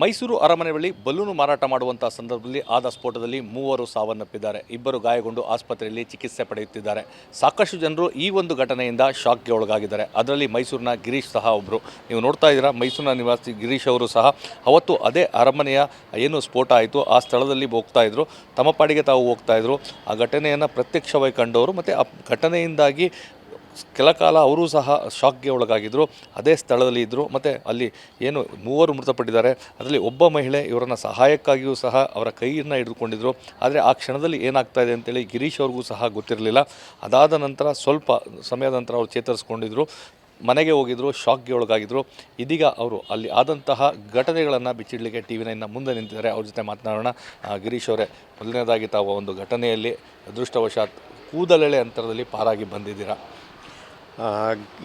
ಮೈಸೂರು ಅರಮನೆ ಬಳಿ ಬಲೂನು ಮಾರಾಟ ಮಾಡುವಂತಹ ಸಂದರ್ಭದಲ್ಲಿ ಆದ ಸ್ಫೋಟದಲ್ಲಿ ಮೂವರು ಸಾವನ್ನಪ್ಪಿದ್ದಾರೆ. ಇಬ್ಬರು ಗಾಯಗೊಂಡು ಆಸ್ಪತ್ರೆಯಲ್ಲಿ ಚಿಕಿತ್ಸೆ ಪಡೆಯುತ್ತಿದ್ದಾರೆ. ಸಾಕಷ್ಟು ಜನರು ಈ ಒಂದು ಘಟನೆಯಿಂದ ಶಾಕ್ಗೆ ಒಳಗಾಗಿದ್ದಾರೆ. ಅದರಲ್ಲಿ ಮೈಸೂರಿನ ಗಿರೀಶ್ ಸಹ ಒಬ್ಬರು ನೀವು ನೋಡ್ತಾ ಇದ್ದೀರಾ, ಮೈಸೂರಿನ ನಿವಾಸಿ ಗಿರೀಶ್ ಅವರು ಸಹ ಅವತ್ತು ಅದೇ ಅರಮನೆಯ ಏನು ಸ್ಫೋಟ ಆಯಿತು, ಆ ಸ್ಥಳದಲ್ಲಿ ಹೋಗ್ತಾ ಇದ್ರು. ತಮ್ಮ ಪಾಡಿಗೆ ತಾವು ಹೋಗ್ತಾ ಇದ್ರು. ಆ ಘಟನೆಯನ್ನು ಪ್ರತ್ಯಕ್ಷವಾಗಿ ಕಂಡವರು ಮತ್ತು ಆ ಘಟನೆಯಿಂದಾಗಿ ಕೆಲ ಕಾಲ ಅವರು ಸಹ ಶಾಕ್ಗೆ ಒಳಗಾಗಿದ್ದರು ಅದೇ ಸ್ಥಳದಲ್ಲಿ ಇದ್ದರು ಮತ್ತು ಅಲ್ಲಿ ಏನು ಮೂವರು ಮೃತಪಟ್ಟಿದ್ದಾರೆ. ಅದರಲ್ಲಿ ಒಬ್ಬ ಮಹಿಳೆ ಇವರನ್ನು ಸಹಾಯಕ್ಕಾಗಿಯೂ ಸಹ ಅವರ ಕೈಯನ್ನು ಹಿಡಿದುಕೊಂಡಿದ್ರು. ಆದರೆ ಆ ಕ್ಷಣದಲ್ಲಿ ಏನಾಗ್ತಾ ಇದೆ ಅಂತೇಳಿ ಗಿರೀಶ್ ಅವ್ರಿಗೂ ಸಹ ಗೊತ್ತಿರಲಿಲ್ಲ. ಅದಾದ ನಂತರ ಸ್ವಲ್ಪ ಸಮಯದ ನಂತರ ಅವರು ಚೇತರಿಸ್ಕೊಂಡಿದ್ದರು ಮನೆಗೆ ಹೋಗಿದ್ರು, ಶಾಕ್ಗೆ ಒಳಗಾಗಿದ್ರು. ಇದೀಗ ಅವರು ಅಲ್ಲಿ ಆದಂತಹ ಘಟನೆಗಳನ್ನು ಬಿಚ್ಚಿಡಲಿಕ್ಕೆ ಟಿ ವಿನ ಮುಂದೆ ನಿಂತಿದ್ದಾರೆ. ಅವ್ರ ಜೊತೆ ಮಾತನಾಡೋಣ. ಗಿರೀಶ್ ಅವರೇ, ಮೊದಲನೇದಾಗಿ ತಾವು ಒಂದು ಘಟನೆಯಲ್ಲಿ ಅದೃಷ್ಟವಶಾತ್ ಕೂದಲೆಳೆ ಅಂತರದಲ್ಲಿ ಪಾರಾಗಿ ಬಂದಿದ್ದೀರಾ?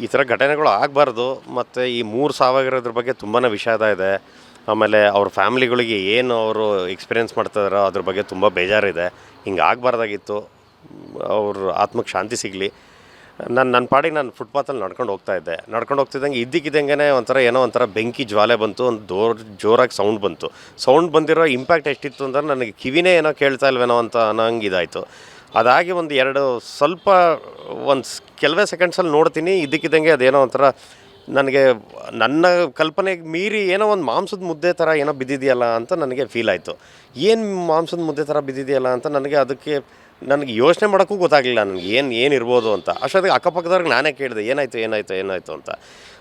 ಈ ಥರ ಘಟನೆಗಳು ಆಗಬಾರ್ದು, ಮತ್ತು ಈ ಮೂರು ಸಾವಾಗಿರೋದ್ರ ಬಗ್ಗೆ ತುಂಬಾ ವಿಷಾದ ಇದೆ. ಆಮೇಲೆ ಅವ್ರ ಫ್ಯಾಮಿಲಿಗಳಿಗೆ ಏನು ಅವರು ಎಕ್ಸ್ಪೀರಿಯೆನ್ಸ್ ಮಾಡ್ತಾಯಿದಾರೋ ಅದ್ರ ಬಗ್ಗೆ ತುಂಬ ಬೇಜಾರಿದೆ. ಹಿಂಗೆ ಆಗಬಾರ್ದಾಗಿತ್ತು. ಅವ್ರ ಆತ್ಮಕ್ಕೆ ಶಾಂತಿ ಸಿಗಲಿ. ನಾನು ನನ್ನ ಪಾಡಿಗೆ ನಾನು ಫುಟ್ಪಾತಲ್ಲಿ ನಡ್ಕೊಂಡು ಹೋಗ್ತಾ ಇದ್ದೆ. ನಡ್ಕೊಂಡು ಹೋಗ್ತಿದ್ದಂಗೆ ಇದ್ದಕ್ಕಿದ್ದಂಗೆ ಒಂಥರ ಏನೋ ಒಂಥರ ಬೆಂಕಿ ಜ್ವಾಲೆ ಬಂತು, ಒಂದು ದೋರ್, ಜೋರಾಗಿ ಸೌಂಡ್ ಬಂತು. ಸೌಂಡ್ ಬಂದಿರೋ ಇಂಪ್ಯಾಕ್ಟ್ ಎಷ್ಟಿತ್ತು ಅಂದ್ರೆ ನನಗೆ ಕಿವಿನೇ ಏನೋ ಕೇಳ್ತಾ ಇಲ್ವೇನೋ ಅಂತ ಅನ್ನೋಂಗೆ ಇದಾಯಿತು. ಅದಾಗಿ ಒಂದು ಎರಡು ಸ್ವಲ್ಪ ಒಂದು ಕೆಲವೇ ಸೆಕೆಂಡ್ಸಲ್ಲಿ ನೋಡ್ತೀನಿ ಇದಕ್ಕಿದ್ದಂಗೆ ಅದೇನೋ ಒಂಥರ ನನಗೆ ನನ್ನ ಕಲ್ಪನೆಗೆ ಮೀರಿ ಏನೋ ಒಂದು ಮಾಂಸದ ಮುದ್ದೆ ಥರ ಏನೋ ಬಿದ್ದಿದೆಯಲ್ಲ ಅಂತ ನನಗೆ ಫೀಲ್ ಆಯಿತು. ಏನು ಮಾಂಸದ ಮುದ್ದೆ ಥರ ಬಿದ್ದಿದೆಯಲ್ಲ ಅಂತ ನನಗೆ ಅದಕ್ಕೆ ನನಗೆ ಯೋಚನೆ ಮಾಡೋಕ್ಕೂ ಗೊತ್ತಾಗಲಿಲ್ಲ ನನಗೆ ಏನು ಏನಿರ್ಬೋದು ಅಂತ. ಅಷ್ಟೊತ್ತಿಗೆ ಅಕ್ಕಪಕ್ಕದವ್ರಿಗೆ ನಾನೇ ಕೇಳಿದೆ, ಏನಾಯಿತು ಏನಾಯಿತು ಏನಾಯಿತು ಅಂತ.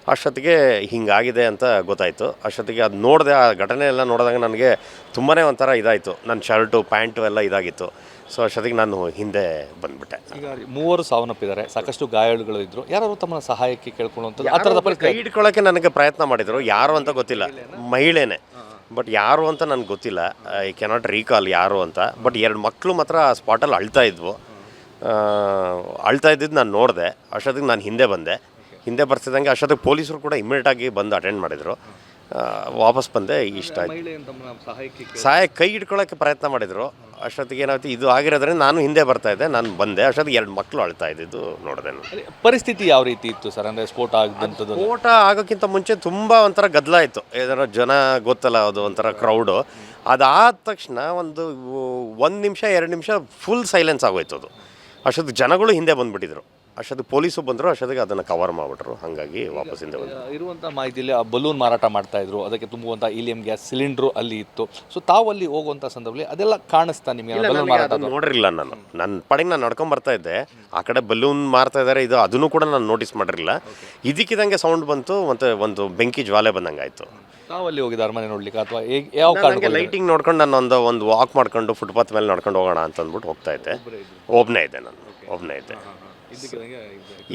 ಅಷ್ಟೊತ್ತಿಗೆ ಹಿಂಗಾಗಿದೆ ಅಂತ ಗೊತ್ತಾಯಿತು. ಅಷ್ಟೊತ್ತಿಗೆ ಅದು ನೋಡಿದೆ ಆ ಘಟನೆ ಎಲ್ಲ ನೋಡಿದಾಗ ನನಗೆ ತುಂಬಾ ಒಂಥರ ಇದಾಯಿತು. ನನ್ನ ಶರ್ಟು ಪ್ಯಾಂಟು ಎಲ್ಲ ಇದಾಗಿತ್ತು. ಸೊ ಅಷ್ಟೊತ್ತಿಗೆ ನಾನು ಹಿಂದೆ ಬಂದ್ಬಿಟ್ಟೆ. ಈಗ ಮೂವರು ಸಾವನ್ನಪ್ಪಿದ್ದಾರೆ. ಸಾಕಷ್ಟು ಗಾಯಾಳುಗಳು ಇದ್ರು. ಯಾರು ತಮ್ಮ ಸಹಾಯಕ್ಕೆ ಕೇಳ್ಕೊಳ್ಳುವಂಥದ್ದು ಆ ಥರದ ಕೈ ಹಿಡ್ಕೊಳ್ಳೋಕ್ಕೆ ನನಗೆ ಪ್ರಯತ್ನ ಮಾಡಿದರು. ಯಾರು ಅಂತ ಗೊತ್ತಿಲ್ಲ. ಮಹಿಳೆನೇ. ಬಟ್ ಯಾರು ಅಂತ ನನಗೆ ಗೊತ್ತಿಲ್ಲ. ಐ ಕೆನಾಟ್ ರೀಕಾಲ್ ಯಾರು ಅಂತ. ಬಟ್ ಎರಡು ಮಕ್ಕಳು ಮಾತ್ರ ಆ ಸ್ಪಾಟಲ್ಲಿ ಅಳ್ತಾ ಇದ್ವು. ಅಳ್ತಾ ಇದ್ದಿದ್ದು ನಾನು ನೋಡಿದೆ. ಅಷ್ಟೊತ್ತಿಗೆ ನಾನು ಹಿಂದೆ ಬಂದೆ. ಹಿಂದೆ ಬರ್ತಿದ್ದಂಗೆ ಅಷ್ಟೊತ್ತಿಗೆ ಪೊಲೀಸರು ಕೂಡ ಇಮಿಡಿಯೇಟಾಗಿ ಬಂದು ಅಟೆಂಡ್ ಮಾಡಿದರು. ವಾಪಸ್ ಬಂದೆ ಇಷ್ಟ ಆಯ್ತು. ಸಹಾಯ ಕೈ ಹಿಡ್ಕೊಳ್ಳೋಕ್ಕೆ ಪ್ರಯತ್ನ ಮಾಡಿದರು. ಅಷ್ಟೊತ್ತಿಗೆ ಏನಾಯ್ತು ಇದು ಆಗಿರೋದ್ರೆ ನಾನು ಹಿಂದೆ ಬರ್ತಾ ಇದ್ದೆ ನಾನು ಬಂದೆ. ಅಷ್ಟೊತ್ತಿಗೆ ಎರಡು ಮಕ್ಕಳು ಅಳ್ತಾ ಇದ್ದಿದ್ದು ನೋಡಿದೆ ನಾನು. ಪರಿಸ್ಥಿತಿ ಯಾವ ರೀತಿ ಇತ್ತು ಸರ್? ಅಂದರೆ ಸ್ಫೋಟ ಆಗಿದ್ದಂಥದ್ದು ಸ್ಫೋಟ ಆಗೋಕ್ಕಿಂತ ಮುಂಚೆ ತುಂಬ ಒಂಥರ ಗದ್ದಲ ಇತ್ತು. ಏನಾರ ಜನ ಗೊತ್ತಲ್ಲ ಅದು ಒಂಥರ ಕ್ರೌಡು ಅದಾದ ತಕ್ಷಣ ಒಂದು ಒಂದು ನಿಮಿಷ ಎರಡು ನಿಮಿಷ ಫುಲ್ ಸೈಲೆನ್ಸ್ ಆಗೋಯ್ತು ಅದು. ಅಷ್ಟೊತ್ತು ಜನಗಳು ಹಿಂದೆ ಬಂದುಬಿಟ್ಟಿದ್ರು. ಅಷ್ಟೊತ್ತಿಗೆ ಪೊಲೀಸು ಬಂದರು ಅಷ್ಟೊತ್ತಿಗೆ ಅದನ್ನು ಕವರ್ ಮಾಡಿಬಿಟ್ರು. ಹಾಗಾಗಿ ವಾಪಸ್ ಇಂದ ಬಂದರು. ಇರುವಂಥ ಮಾಹಿತಿಯಲ್ಲಿ ಆ ಬಲೂನ್ ಮಾರಾಟ ಮಾಡ್ತಾ ಇದ್ರು. ಅದಕ್ಕೆ ತುಂಬುವಂಥ ಇಲಿಯಂ ಗ್ಯಾಸ್ ಸಿಲಿಂಡ್ರು ಅಲ್ಲಿ ಇತ್ತು. ಸೊ ತಾವು ಅಲ್ಲಿ ಹೋಗುವಂಥ ಸಂದರ್ಭದಲ್ಲಿ ಅದೆಲ್ಲ ಕಾಣಿಸ್ತಾ ನಿಮಗೆ ಬಲೂನ್ ಮಾರಾಟ ನೋಡಿರಲಿಲ್ಲ ನಾನು. ನನ್ನ ಪಡೆಗೆ ನಾನು ನಡ್ಕೊಂಡ್ ಬರ್ತಾ ಇದ್ದೆ. ಆ ಕಡೆ ಬಲೂನ್ ಮಾರ್ತಾ ಇದ್ದಾರೆ ಇದು ಅದನ್ನು ಕೂಡ ನಾನು ನೋಟಿಸ್ ಮಾಡಿರಲಿಲ್ಲ. ಇದಕ್ಕಿದಂಗೆ ಸೌಂಡ್ ಬಂತು ಮತ್ತು ಒಂದು ಬೆಂಕಿ ಜ್ವಾಲೆ ಬಂದಂಗೆ ಆಯಿತು ತಾವು ಅಲ್ಲಿ ಹೋಗಿದ್ದು ಅರಮನೆ ನೋಡ್ಲಿಕ್ಕೆ ಅಥವಾ ಈಗ ಯಾವ ಕಾರಣ ನನಗೆ ಲೈಟಿಂಗ್ ನೋಡ್ಕೊಂಡು ನಾನು ಒಂದು ಒಂದು ವಾಕ್ ಮಾಡ್ಕೊಂಡು ಫುಟ್ಪಾತ್ ಮೇಲೆ ನಡ್ಕೊಂಡು ಹೋಗೋಣ ಅಂತ ಅಂದ್ಬಿಟ್ಟು ಹೋಗ್ತಾ ಇದ್ದೆ. ಒಬ್ಬನೇ ಇದ್ದೆ ನಾನು. ಒಬ್ಬನೇ ಇದ್ದೆ.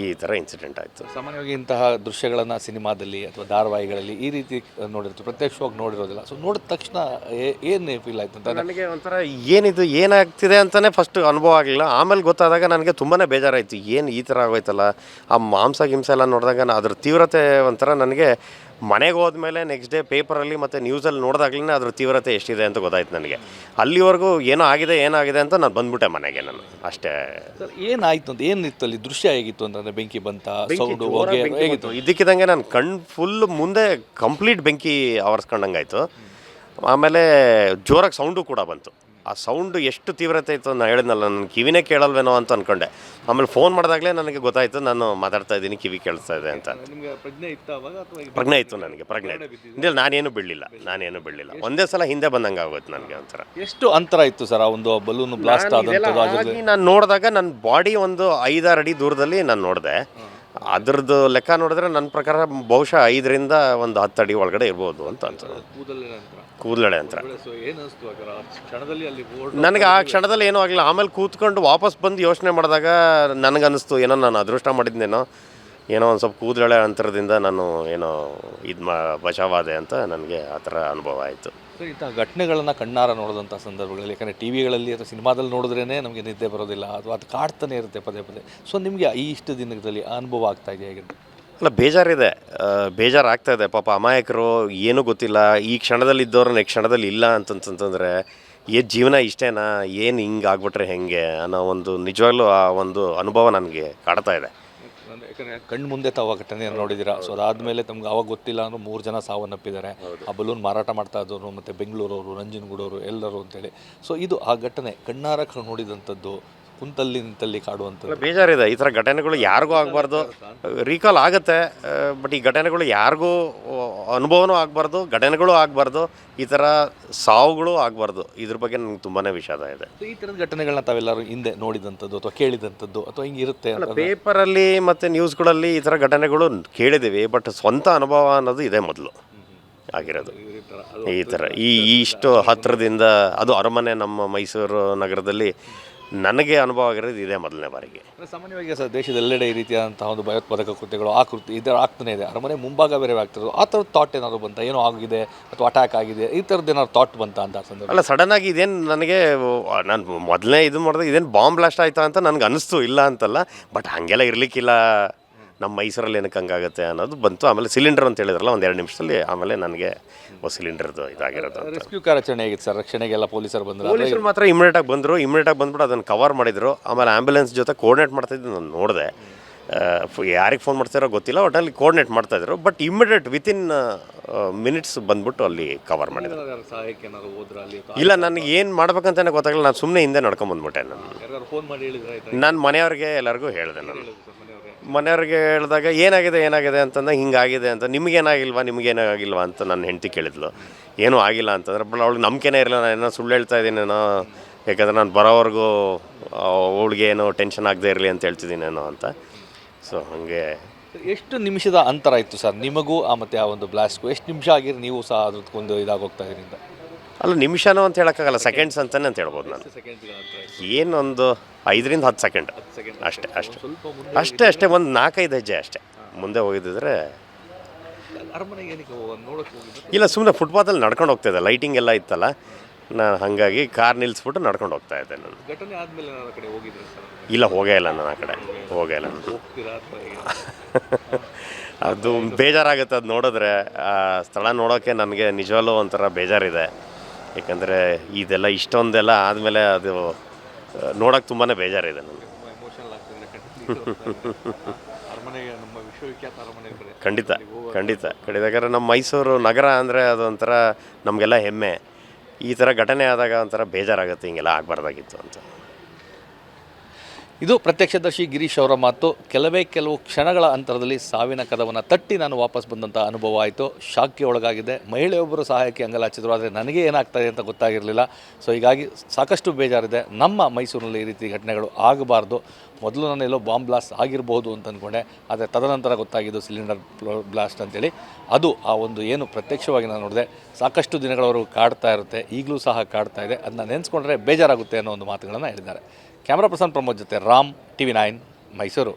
ಈ ಥರ ಇನ್ಸಿಡೆಂಟ್ ಆಯಿತು. ಸಾಮಾನ್ಯವಾಗಿ ಇಂತಹ ದೃಶ್ಯಗಳನ್ನು ಸಿನಿಮಾದಲ್ಲಿ ಅಥವಾ ಧಾರಾವಾಹಿಗಳಲ್ಲಿ ಈ ರೀತಿ ನೋಡಿರ್ತೀವಿ. ಪ್ರತ್ಯಕ್ಷವಾಗಿ ನೋಡಿರೋದಿಲ್ಲ. ಸೊ ನೋಡಿದ ತಕ್ಷಣ ಏನು ಫೀಲ್ ಆಯ್ತು ಅಂತ ನನಗೆ ಒಂಥರ ಏನಿದು ಏನಾಗ್ತಿದೆ ಅಂತಲೇ ಫಸ್ಟ್ ಅನುಭವ ಆಗಲಿಲ್ಲ ಆಮೇಲೆ ಗೊತ್ತಾದಾಗ ನನಗೆ ತುಂಬಾ ಬೇಜಾರಾಯಿತು. ಏನು ಈ ಥರ ಆಗೋಯ್ತಲ್ಲ? ಆ ಮಾಂಸ ಗಿಂಸ ಎಲ್ಲ ನೋಡಿದಾಗ ಅದರ ಅದ್ರ ತೀವ್ರತೆ ಒಂಥರ ನನಗೆ ಮನೆಗೆ ಹೋದ್ಮೇಲೆ ನೆಕ್ಸ್ಟ್ ಡೇ ಪೇಪರಲ್ಲಿ ಮತ್ತು ನ್ಯೂಸಲ್ಲಿ ನೋಡಿದಾಗ್ಲೇ ಅದ್ರ ತೀವ್ರತೆ ಎಷ್ಟಿದೆ ಅಂತ ಗೊತ್ತಾಯ್ತು ನನಗೆ. ಅಲ್ಲಿವರೆಗೂ ಏನೋ ಆಗಿದೆ ಏನಾಗಿದೆ ಅಂತ ನಾನು ಬಂದ್ಬಿಟ್ಟೆ ಮನೆಗೆ ನಾನು ಅಷ್ಟೇ. ಏನಾಯ್ತು ಅಂತ ಏನಿತ್ತು ಅಲ್ಲಿ ದೃಶ್ಯ ಹೇಗಿತ್ತು ಅಂತಂದ್ರೆ ಬೆಂಕಿ ಬಂತ ಸೌಂಡು ಹೊಗೆ ಹೇಗಿತ್ತು? ಇದಕ್ಕಿದಂಗೆ ನಾನು ಕಣ್ ಫುಲ್ ಮುಂದೆ ಕಂಪ್ಲೀಟ್ ಬೆಂಕಿ ಆವರಿಸ್ಕೊಂಡಂಗಾಯ್ತು. ಆಮೇಲೆ ಜೋರಾಗಿ ಸೌಂಡು ಕೂಡ ಬಂತು. ಆ ಸೌಂಡ್ ಎಷ್ಟು ತೀವ್ರತೆ ಇತ್ತು ನಾನು ಹೇಳಿದ್ನಲ್ಲ ನನ್ನ ಕಿವಿನೇ ಕೇಳಲ್ವೇನೋ ಅಂತ ಅಂದ್ಕೊಂಡೆ ಆಮೇಲೆ ಫೋನ್ ಮಾಡಿದಾಗಲೇ ನನಗೆ ಗೊತ್ತಾಯಿತು ನಾನು ಮಾತಾಡ್ತಾ ಇದ್ದೀನಿ ಕಿವಿ ಕೇಳಿಸ್ತಾ ಇದೆ ಅಂತ. ನಿಮಗೆ ಪ್ರಜ್ಞೆ ಇತ್ತ ಅವಾಗ ಅಥವಾ ಪ್ರಜ್ಞೆ ಇತ್ತು ನನಗೆ ಪ್ರಜ್ಞೆ ಇಲ್ಲ ನಾನೇನು ಬೀಳಲಿಲ್ಲ ನಾನೇನು ಬೀಳಲಿಲ್ಲ ಒಂದೇ ಸಲ ಹಿಂದೆ ಬಂದಂಗೆ ಆಗೋಯ್ತು ನನಗೆ ಒಂಥರ. ಎಷ್ಟು ಅಂತರ ಇತ್ತು ಸರ್ ಆ ಒಂದು ಬಲೂನ್ ಬ್ಲಾಸ್ಟ್ ಆದಂತ ನಾನು ನೋಡಿದಾಗ ನನ್ನ ಬಾಡಿ ಒಂದು ಐದಾರು ಅಡಿ ದೂರದಲ್ಲಿ ನಾನು ನೋಡಿದೆ. ಅದ್ರದ್ದು ಲೆಕ್ಕ ನೋಡಿದ್ರೆ ನನ್ನ ಪ್ರಕಾರ ಬಹುಶಃ ಐದರಿಂದ ಒಂದು ಹತ್ತು ಅಡಿ ಒಳಗಡೆ ಇರ್ಬೋದು ಅಂತ ಅನ್ಸೋದು ಕೂದಲಡೆ ಅಂತ ನನಗೆ ಆ ಕ್ಷಣದಲ್ಲಿ ಏನೂ ಆಗಲಿಲ್ಲ. ಆಮೇಲೆ ಕೂತ್ಕೊಂಡು ವಾಪಸ್ ಬಂದು ಯೋಚನೆ ಮಾಡಿದಾಗ ನನಗನ್ನಿಸ್ತು ಏನೋ ನಾನು ಅದೃಷ್ಟ ಮಾಡಿದ್ದೇನೋ ಏನೋ ಒಂದು ಸ್ವಲ್ಪ ಕೂದಲೆಳೆ ಅಂತರದಿಂದ ನಾನು ಏನೋ ಇದು ಮಾ ಬಚಾವಾದೆ ಅಂತ ನನಗೆ ಆ ಥರ ಅನುಭವ ಆಯಿತು. ಸರ್ ಇಂಥ ಘಟನೆಗಳನ್ನು ಕಣ್ಣಾರ ನೋಡಿದಂಥ ಸಂದರ್ಭಗಳಲ್ಲಿ, ಯಾಕಂದರೆ ಟಿ ವಿಗಳಲ್ಲಿ ಅಥವಾ ಸಿನಿಮಾದಲ್ಲಿ ನೋಡಿದ್ರೇ ನಮಗೆ ನಿದ್ದೆ ಬರೋದಿಲ್ಲ ಅಥವಾ ಅದು ಕಾಡ್ತಾನೆ ಇರುತ್ತೆ ಪದೇ ಪದೇ. ಸೊ ನಿಮಗೆ ಈ ಇಷ್ಟು ದಿನದಲ್ಲಿ ಅನುಭವ ಆಗ್ತಾ ಇದೆ ಹೇಗೆ? ಅಲ್ಲ, ಬೇಜಾರಿದೆ. ಬೇಜಾರು ಬೇಜಾರಾಗ್ತಾ ಇದೆ. ಪಾಪ ಅಮಾಯಕರು ಏನೂ ಗೊತ್ತಿಲ್ಲ. ಈ ಕ್ಷಣದಲ್ಲಿ ಇದ್ದವ್ರು ನೆಕ್ಸ್ಟ್ ಕ್ಷಣದಲ್ಲಿ ಇಲ್ಲ ಅಂತಂತಂತಂದರೆ ಏ, ಜೀವನ ಇಷ್ಟೇನಾ? ಏನು ಹಿಂಗೆ ಆಗ್ಬಿಟ್ರೆ ಹೆಂಗೆ ಅನ್ನೋ ಒಂದು ನಿಜವಾಗ್ಲೂ ಆ ಒಂದು ಅನುಭವ ನನಗೆ ಕಾಡ್ತಾ ಇದೆ. ಯಾಕಂದರೆ ಕಣ್ಣು ಮುಂದೆ ತಾವು ಆ ಘಟನೆಯನ್ನು ನೋಡಿದ್ದೀರಾ? ಸೊ ಅದಾದಮೇಲೆ ತಮ್ಗೆ ಅವಾಗ ಗೊತ್ತಿಲ್ಲ ಅಂದ್ರೆ ಮೂರು ಜನ ಸಾವನ್ನಪ್ಪಿದ್ದಾರೆ ಆ ಬಲೂನ್ ಮಾರಾಟ ಮಾಡ್ತಾ ಇದ್ದವರು ಮತ್ತು ಬೆಂಗಳೂರವರು ನಂಜನಗೂಡವರು ಎಲ್ಲರೂ ಅಂತೇಳಿ. ಸೊ ಇದು ಆ ಘಟನೆ ಕಣ್ಣಾರ ನೋಡಿದಂಥದ್ದು ಕುಂತಲ್ಲಿ ನಿಂತಲ್ಲಿ ಕಾಡುವಂಥದ್ದು. ಬೇಜಾರಿದೆ. ಈ ಥರ ಘಟನೆಗಳು ಯಾರಿಗೂ ಆಗಬಾರ್ದು. ರೀಕಾಲ್ ಆಗುತ್ತೆ ಬಟ್ ಈ ಘಟನೆಗಳು ಯಾರಿಗೂ ಅನುಭವನೂ ಆಗಬಾರ್ದು ಘಟನೆಗಳು ಆಗಬಾರ್ದು ಈ ಥರ ಸಾವುಗಳು ಆಗಬಾರ್ದು. ಇದ್ರ ಬಗ್ಗೆ ನನಗೆ ತುಂಬಾ ವಿಷಾದ ಇದೆ. ಈ ಥರದ ಘಟನೆಗಳನ್ನ ತಾವೆಲ್ಲರೂ ಹಿಂದೆ ನೋಡಿದಂಥದ್ದು ಅಥವಾ ಕೇಳಿದಂಥದ್ದು ಅಥವಾ ಹಿಂಗಿರುತ್ತೆ ಪೇಪರಲ್ಲಿ ಮತ್ತು ನ್ಯೂಸ್ಗಳಲ್ಲಿ ಈ ಥರ ಘಟನೆಗಳು ಕೇಳಿದ್ದೀವಿ ಬಟ್ ಸ್ವಂತ ಅನುಭವ ಅನ್ನೋದು ಇದೆ ಮೊದಲು ಆಗಿರೋದು. ಈ ಥರ ಈ ಇಷ್ಟು ಹತ್ತಿರದಿಂದ ಅದು ಅರಮನೆ ನಮ್ಮ ಮೈಸೂರು ನಗರದಲ್ಲಿ ನನಗೆ ಅನುಭವ ಆಗಿರೋದು ಇದೇ ಮೊದಲನೇ ಬಾರಿಗೆ. ಅಂದ್ರೆ ಸಾಮಾನ್ಯವಾಗಿ ಸರ್ ದೇಶದೆಲ್ಲೆಡೆ ಈ ರೀತಿಯಾದಂತಹ ಒಂದು ಭಯೋತ್ಪಾದಕ ಕೃತ್ಯಗಳು ಆ ಕೃತಿ ಇದರ ಆಗ್ತಾನೆ ಇದೆ. ಅರಮನೆ ಮುಂಭಾಗ ಬೇರೆ ಆಗ್ತಿರೋದು ಆ ಥರದ ಥಾಟ್ ಏನಾದರೂ ಬಂತ? ಏನೋ ಆಗಿದೆ ಅಥವಾ ಅಟ್ಯಾಕ್ ಆಗಿದೆ? ಈ ಥರದ್ದು ಏನಾದ್ರು ಥಾಟ್ ಬಂತ ಅಂತ ಸಂದರ್ಭ? ಅಲ್ಲ ಸಡನ್ ಆಗಿ ಇದೇನು ನನಗೆ ನಾನು ಮೊದಲನೇ ಇದು ಮಾಡಿದಾಗ ಇದೇನು ಬಾಂಬ್ ಬ್ಲಾಸ್ಟ್ ಆಯ್ತಾ ಅಂತ ನನಗೆ ಅನಿಸ್ತು ಇಲ್ಲ ಅಂತಲ್ಲ. ಬಟ್ ಹಾಗೆಲ್ಲ ಇರಲಿಕ್ಕಿಲ್ಲ. ನಮ್ಮ ಮೈಸೂರಲ್ಲಿ ಏನಕ್ಕೆ ಹಂಗಾಗುತ್ತೆ ಅನ್ನೋದು ಬಂತು. ಆಮೇಲೆ ಸಿಲಿಂಡರ್ ಅಂತ ಹೇಳಿದ್ರಲ್ಲ ಒಂದು ಎರಡು ನಿಮಿಷದಲ್ಲಿ ಆಮೇಲೆ ನನಗೆ ಒಂದು ಸಿಲಿಂಡರ್ದು ಇದಾಗಿರೋದು ಅಂತ. ರೆಸ್ಕ್ಯೂ ಕಾರ್ಯಾಚರಣೆ ಆಗಿತ್ತು ಸರ್. ರಕ್ಷಣೆಗೆಲ್ಲ ಪೊಲೀಸರು ಬಂದರು. ಪೊಲೀಸರು ಮಾತ್ರ ಇಮಿಡಿಯೇಟಾಗಿ ಬಂದರು. ಇಮಿಡಿಯೇಟಾಗಿ ಬಂದ್ಬಿಟ್ಟು ಅದನ್ನು ಕವರ್ ಮಾಡಿದರು. ಆಮೇಲೆ ಆ್ಯಂಬುಲೆನ್ಸ್ ಜೊತೆ ಕೋರ್ಡಿನೇಟ್ ಮಾಡ್ತಾಯಿದ್ದು ನಾನು ನೋಡಿದೆ. ಯಾರಿಗೆ ಫೋನ್ ಮಾಡ್ತಾರೋ ಗೊತ್ತಿಲ್ಲ. ಒಟ್ಟಲ್ಲಿ ಕೋರ್ಡಿನೇಟ್ ಮಾಡ್ತಾಯಿದ್ರು ಬಟ್ ಇಮಿಡಿಯೇಟ್ ವಿತಿನ್ ಮಿನಿಟ್ಸ್ ಬಂದ್ಬಿಟ್ಟು ಅಲ್ಲಿ ಕವರ್ ಮಾಡಿದ್ರು. ಇಲ್ಲ ನನಗೆ ಏನು ಮಾಡ್ಬೇಕಂತಾನೆ ಗೊತ್ತಾಗಲ್ಲ ನಾನು ಸುಮ್ಮನೆ ಹಿಂದೆ ನಡ್ಕೊಂಬಂದ್ಬಿಟ್ಟೆ ನಾನು. ನಾನು ಮನೆಯವ್ರಿಗೆ ಎಲ್ಲರಿಗೂ ಹೇಳಿದೆ ನಾನು. ಮನೆಯವ್ರಿಗೆ ಹೇಳಿದಾಗ ಏನಾಗಿದೆ ಏನಾಗಿದೆ ಅಂತಂದಾಗ ಹಿಂಗಾಗಿದೆ ಅಂತ. ನಿಮಗೇನಾಗಿಲ್ವಾ ನಿಮಗೇನಾಗಿಲ್ವಾ ಅಂತ ನನ್ನ ಹೆಂಡತಿ ಕೇಳಿದ್ಲು. ಏನೂ ಆಗಿಲ್ಲ ಅಂತಂದ್ರೆ, ಬಟ್ ಅವಳಿಗೆ ನಂಬಿಕೆನೇ ಇರಲಿಲ್ಲ. ನಾನು ಏನೋ ಸುಳ್ಳು ಹೇಳ್ತಾ ಇದ್ದೀನೇನೋ ಯಾಕಂದರೆ ನಾನು ಬರೋವರೆಗೂ ಅವಳಿಗೆ ಏನೋ ಟೆನ್ಷನ್ ಆಗದೆ ಇರಲಿ ಅಂತ ಹೇಳ್ತಿದ್ದೀನೇನೋ ಅಂತ. ಸೊ ಹಾಗೆ. ಎಷ್ಟು ನಿಮಿಷದ ಅಂತರ ಇತ್ತು ಸರ್? ನಿಮಗೂ ಆ ಮತ್ತೆ ಆ ಒಂದು ಬ್ಲಾಸ್ಟ್ಗೂ ಎಷ್ಟು ನಿಮಿಷ ಆಗಿರಿ ನೀವು ಸಹ ಅದಕ್ಕೊಂದು ಇದಾಗೋಗ್ತಾ ಇದರಿಂದ? ಅಲ್ಲ ನಿಮಿಷನೂ ಅಂತ ಹೇಳೋಕ್ಕಾಗಲ್ಲ ಸೆಕೆಂಡ್ಸ್ ಅಂತಲೇ ಅಂತ ಹೇಳ್ಬೋದು ನಾನು. ಏನೊಂದು ಐದರಿಂದ ಹತ್ತು ಸೆಕೆಂಡ್ ಅಷ್ಟೇ ಅಷ್ಟೇ. ಅಷ್ಟೇ ಅಷ್ಟೇ ಒಂದು ನಾಲ್ಕೈದು ಹೆಜ್ಜೆ ಅಷ್ಟೇ. ಮುಂದೆ ಹೋಗಿದ್ದಿದ್ರೆ ಇಲ್ಲ ಸುಮ್ಮನೆ ಫುಟ್ಪಾತಲ್ಲಿ ನಡ್ಕೊಂಡು ಹೋಗ್ತಾ ಇದ್ದೆ. ಲೈಟಿಂಗ್ ಎಲ್ಲ ಇತ್ತಲ್ಲ. ನಾನು ಹಾಗಾಗಿ ಕಾರ್ ನಿಲ್ಲಿಸ್ಬಿಟ್ಟು ನಡ್ಕೊಂಡು ಹೋಗ್ತಾ ಇದ್ದೆ ನಾನು. ಇಲ್ಲ ಹೋಗೇ ಇಲ್ಲ ನಾನು ಆ ಕಡೆ. ಹೋಗೇ ಇಲ್ಲ ನಾನು? ಅದು ಬೇಜಾರಾಗುತ್ತೆ ಅದು ನೋಡಿದ್ರೆ. ಆ ಸ್ಥಳ ನೋಡೋಕ್ಕೆ ನನಗೆ ನಿಜವಲ್ಲೂ ಒಂಥರ ಬೇಜಾರಿದೆ. ಯಾಕಂದರೆ ಇದೆಲ್ಲ ಇಷ್ಟೊಂದೆಲ್ಲ ಆದಮೇಲೆ ಅದು ನೋಡೋಕೆ ತುಂಬಾ ಬೇಜಾರಿದೆ ನನಗೆ. ಖಂಡಿತ ಖಂಡಿತ. ಖಂಡಿತ ಯಾಕಂದರೆ ನಮ್ಮ ಮೈಸೂರು ನಗರ ಅಂದರೆ ಅದೊಂಥರ ಒಂಥರ ನಮಗೆಲ್ಲ ಹೆಮ್ಮೆ. ಈ ಥರ ಘಟನೆ ಆದಾಗ ಒಂಥರ ಬೇಜಾರಾಗುತ್ತೆ ಹಿಂಗೆಲ್ಲ ಆಗಬಾರ್ದಾಗಿತ್ತು ಅಂತ. ಇದು ಪ್ರತ್ಯಕ್ಷದರ್ಶಿ ಗಿರೀಶ್ ಅವರ ಮಾತು. ಕೆಲವೇ ಕೆಲವು ಕ್ಷಣಗಳ ಅಂತರದಲ್ಲಿ ಸಾವಿನ ಕದವನ್ನು ತಟ್ಟಿ ನಾನು ವಾಪಸ್ ಬಂದಂಥ ಅನುಭವ ಆಯಿತು. ಶಾಕ್ಗೆ ಒಳಗಾಗಿದೆ. ಮಹಿಳೆಯೊಬ್ಬರು ಸಹಾಯಕ್ಕೆ ಅಂಗಲಾಚಿದ್ರು ಆದರೆ ನನಗೆ ಏನಾಗ್ತದೆ ಅಂತ ಗೊತ್ತಾಗಿರಲಿಲ್ಲ. ಸೊ ಹೀಗಾಗಿ ಸಾಕಷ್ಟು ಬೇಜಾರಿದೆ. ನಮ್ಮ ಮೈಸೂರಿನಲ್ಲಿ ಈ ರೀತಿ ಘಟನೆಗಳು ಆಗಬಾರ್ದು. ಮೊದಲು ನಾನು ಎಲ್ಲೋ ಬಾಂಬ್ ಬ್ಲಾಸ್ಟ್ ಆಗಿರ್ಬೋದು ಅಂತ ಅಂದ್ಕೊಂಡೆ ಆದರೆ ತದನಂತರ ಗೊತ್ತಾಗಿದ್ದು ಸಿಲಿಂಡರ್ ಬ್ಲಾಸ್ಟ್ ಅಂತೇಳಿ. ಅದು ಆ ಒಂದು ಏನು ಪ್ರತ್ಯಕ್ಷವಾಗಿ ನಾನು ನೋಡಿದೆ. ಸಾಕಷ್ಟು ದಿನಗಳವರೆಗೂ ಕಾಡ್ತಾ ಇರುತ್ತೆ. ಈಗಲೂ ಸಹ ಕಾಡ್ತಾ ಇದೆ. ಅದನ್ನ ನೆನೆಸ್ಕೊಂಡ್ರೆ ಬೇಜಾರಾಗುತ್ತೆ ಅನ್ನೋ ಒಂದು ಮಾತುಗಳನ್ನು ಹೇಳಿದ್ದಾರೆ. ಕ್ಯಾಮ್ರಾ ಪರ್ಸನ್ ಪ್ರಮೋದ್ ಜೊತೆ Ram T V nine Mysuru.